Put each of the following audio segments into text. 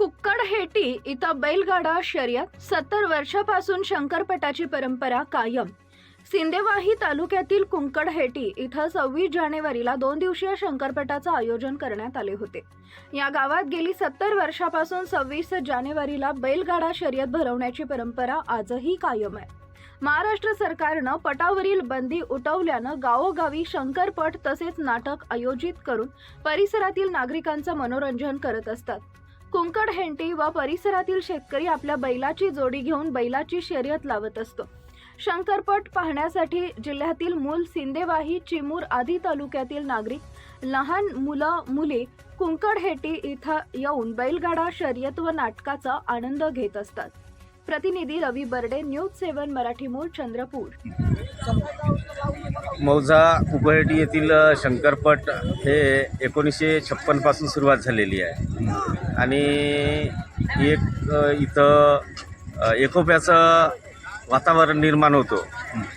कुक्कड Hattie इथं बैलगाडा शर्यत सत्तर वर्षापासून शंकरपटाची परंपरा कायम. सिंदेवाही तालुक्यातील कुंकड हेटी इथं सव्वीस जानेवारीला दोन दिवसीय शंकरपटाचं आयोजन करण्यात आले होते. या गावात गेली सत्तर वर्षापासून सव्वीस जानेवारीला बैलगाडा शर्यत भरवण्याची परंपरा आजही कायम आहे. महाराष्ट्र सरकारनं पटावरील बंदी उठवल्यानं गावोगावी शंकरपट तसेच नाटक आयोजित करून परिसरातील नागरिकांचं मनोरंजन करत असतात. कुंकड हेंटी व परिसरातील शेतकरी आपल्या बैलाची जोडी घेऊन बैलाची शर्यत लावत असतो. शंकरपट पाहण्यासाठी जिल्ह्यातील मूल सिंदेवाही चिमूर आदी तालुक्यातील नागरिक लहान मुलं मुली कुंकड हेटी इथं येऊन बैलगाडा शर्यत व नाटकाचा आनंद घेत असतात. प्रतिनिधी रवी बर्डे न्यूज सेवन मराठी मूळ चंद्रपूर. मौजा उभयटी येथील शंकरपट हे एकोणीसशे छप्पनपासून सुरुवात झालेली आहे. आणि एक इथं एकोप्याचं वातावरण निर्माण होतो.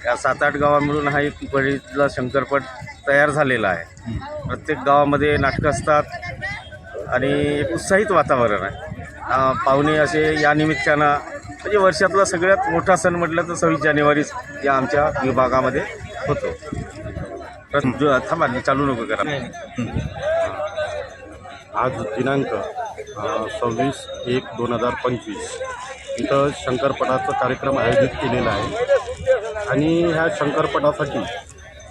या सात आठ गावांमधून हा एक उभयटीतला शंकरपट तयार झालेला आहे. प्रत्येक गावामध्ये नाटकं असतात आणि एक उत्साहित वातावरण आहे. पाहुणे असे या निमित्तानं म्हणजे वर्षातला सगळ्यात मोठा सण म्हटलं तर सव्वीस जानेवारीच या आमच्या विभागामध्ये होतो. थांबा चालू नको करा. आज दिनांक सव्वीस एक दोन हजार पंचवीस. इथं शंकरपटाचा कार्यक्रम आयोजित केलेला आहे. आणि ह्या शंकरपटासाठी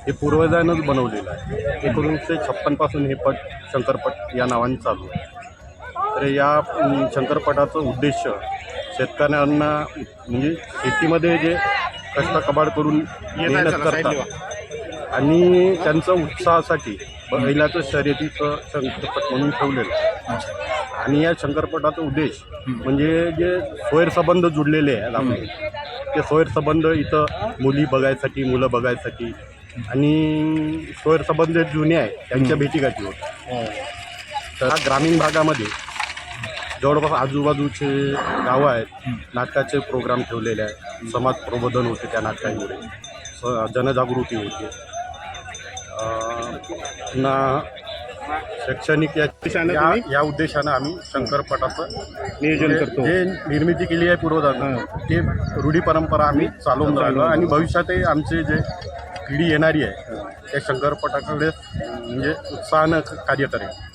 हे पूर्वजांनंच बनवलेलं आहे. एकोणीसशे छप्पनपासून हे पट शंकरपट या नावाने चालू आहे. तर या शंकरपटाचं उद्देश शेतकऱ्यांना म्हणजे शेतीमध्ये जे कष्ट कबाड करून मेहनत करतात. आणि त्यांचं उत्साहासाठी बैलाचं शर्यतीचं शंकरपट म्हणून ठेवलेलं. आणि या शंकरपटाचा उद्देश म्हणजे जे सोयरसंबंध जुडलेले आहेत आपले. ते सोयरसंबंध इथं मुली बघायसाठी मुलं बघायसाठी आणि सोयरसंबंध जुने आहे त्यांच्या भेटीगाठी होत तर हा ग्रामीण भागामध्ये जवळपास आजूबाजूचे गावं आहेत नाटकाचे प्रोग्राम ठेवलेले आहेत. समाज प्रबोधन होते त्या नाटकांमुळे. स- जनजागृती होते. पुन्हा शैक्षणिक या या- या उद्देशानं आम्ही शंकरपटाचं नियोजन करतो. जे निर्मिती केली आहे पूर्वजांना ते रूढी परंपरा आम्ही चालवून राहिलो. आणि भविष्यातही आमचे जे पिढी येणारी आहे त्या शंकरपटाकडे म्हणजे उत्साहानं कार्य करेल.